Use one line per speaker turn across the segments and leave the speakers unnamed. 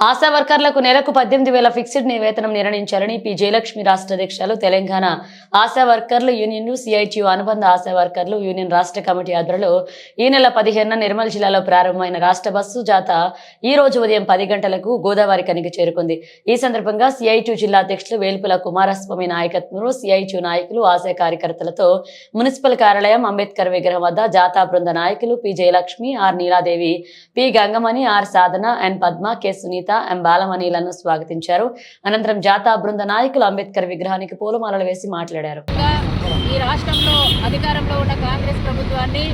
ఆశా వర్కర్లకు నెలకు పద్దెనిమిది వేల ఫిక్స్డ్ వేతనం నిర్ణయించాలని పి. జయలక్ష్మి రాష్ట్ర అధ్యక్షులు తెలంగాణ ఆశా వర్కర్లు యూనియన్ సిఐటియు అనుబంధ ఆశా వర్కర్లు యూనియన్ రాష్ట్ర కమిటీ ఆధ్వర్యంలో ఈ నెల పదిహేనున నిర్మల్ జిల్లాలో ప్రారంభమైన రాష్ట్ర బస్సు జాత ఈ రోజు ఉదయం పది గంటలకు గోదావరి కనికి చేరుకుంది. ఈ సందర్భంగా సిఐటియు జిల్లా అధ్యక్షులు వేల్పుల కుమారస్వామి నాయకత్వంలో సిఐటియు నాయకులు ఆశా కార్యకర్తలతో మున్సిపల్ కార్యాలయం అంబేద్కర్ విగ్రహం వద్ద జాతా బృంద నాయకులు P. Jayalakshmi R. Neeladevi P. Gangamani R. Sadhana N. Padma K. Sunitha M బాలమణిలను స్వాగతించారు. అనంతరం జాతా బృంద నాయకులు అంబేద్కర్ విగ్రహానికి పూలమాలలు వేసి మాట్లాడారు.
ఈ రాష్ట్రంలో అధికారంలో ఉన్న కాంగ్రెస్ ప్రభుత్వాన్ని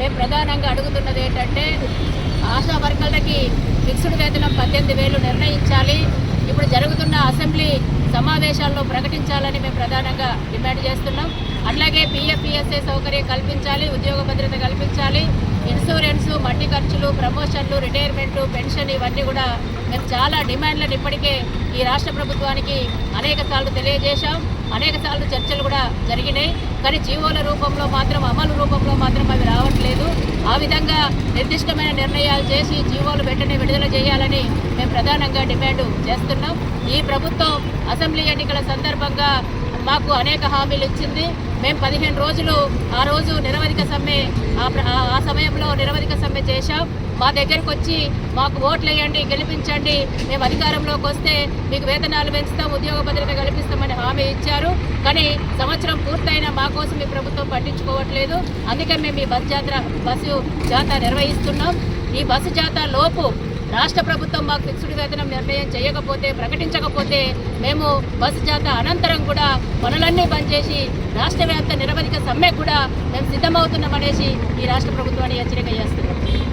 మేము ప్రధానంగా అడుగుతున్నది ఏంటంటే ఆశా వర్కర్లకి ఫిక్స్డ్ వేతనం పద్దెనిమిది వేలు నిర్ణయించాలి. ఇప్పుడు జరుగుతున్న అసెంబ్లీ సమావేశాల్లో ప్రకటించాలని మేము ప్రధానంగా డిమాండ్ చేస్తున్నాం. అట్లాగే పిఎఫ్పిఎస్ఏ సౌకర్యం కల్పించాలి ఉద్యోగ భద్రత కల్పించాలి. ఇన్సూరెన్స్ మట్టి ఖర్చులు ప్రమోషన్లు రిటైర్మెంట్ పెన్షన్ ఇవన్నీ కూడా మేము చాలా డిమాండ్లను ఇప్పటికే ఈ రాష్ట్ర ప్రభుత్వానికి అనేక సార్లు తెలియజేశాం. అనేక సార్లు చర్చలు కూడా జరిగినాయి. కానీ జీవోల రూపంలో మాత్రం అమలు రూపంలో మాత్రం అవి రావట్లేదు. ఆ విధంగా నిర్దిష్టమైన నిర్ణయాలు చేసి జీవోలు వెంటనే విడుదల చేయాలని మేము ప్రధానంగా డిమాండ్ చేస్తున్నాం. ఈ ప్రభుత్వం అసెంబ్లీ ఎన్నికల సందర్భంగా మాకు అనేక హామీలు ఇచ్చింది. మేము పదిహేను రోజులు ఆ రోజు నిరవధిక సమ్మె ఆ ఆ- సమయంలో నిరవధిక సమ్మె చేశాం. మా దగ్గరకు వచ్చి మాకు ఓట్లు వేయండి గెలిపించండి. మేము అధికారంలోకి వస్తే మీకు వేతనాలు పెంచుతాం ఉద్యోగ భద్రత కల్పిస్తామని హామీ ఇచ్చారు. కానీ సంవత్సరం పూర్తయినా మా కోసం ఈ ప్రభుత్వం పట్టించుకోవట్లేదు. అందుకే మేము ఈ బస్ జాతర బస్సు జాతర నిర్వహిస్తున్నాం. ఈ బస్సు జాత లోపు రాష్ట్ర ప్రభుత్వం మాకు ఫిక్స్డ్ వేతనం నిర్ణయం చేయకపోతే ప్రకటించకపోతే మేము బస్సు జాత అనంతరం కూడా పనులన్నీ బంద్ చేసి రాష్ట్ర వ్యాప్త నిరవధిక సమ్మె కూడా మేము సిద్ధమవుతున్నామనేసి ఈ రాష్ట్ర ప్రభుత్వాన్ని హెచ్చరిక చేస్తున్నాం.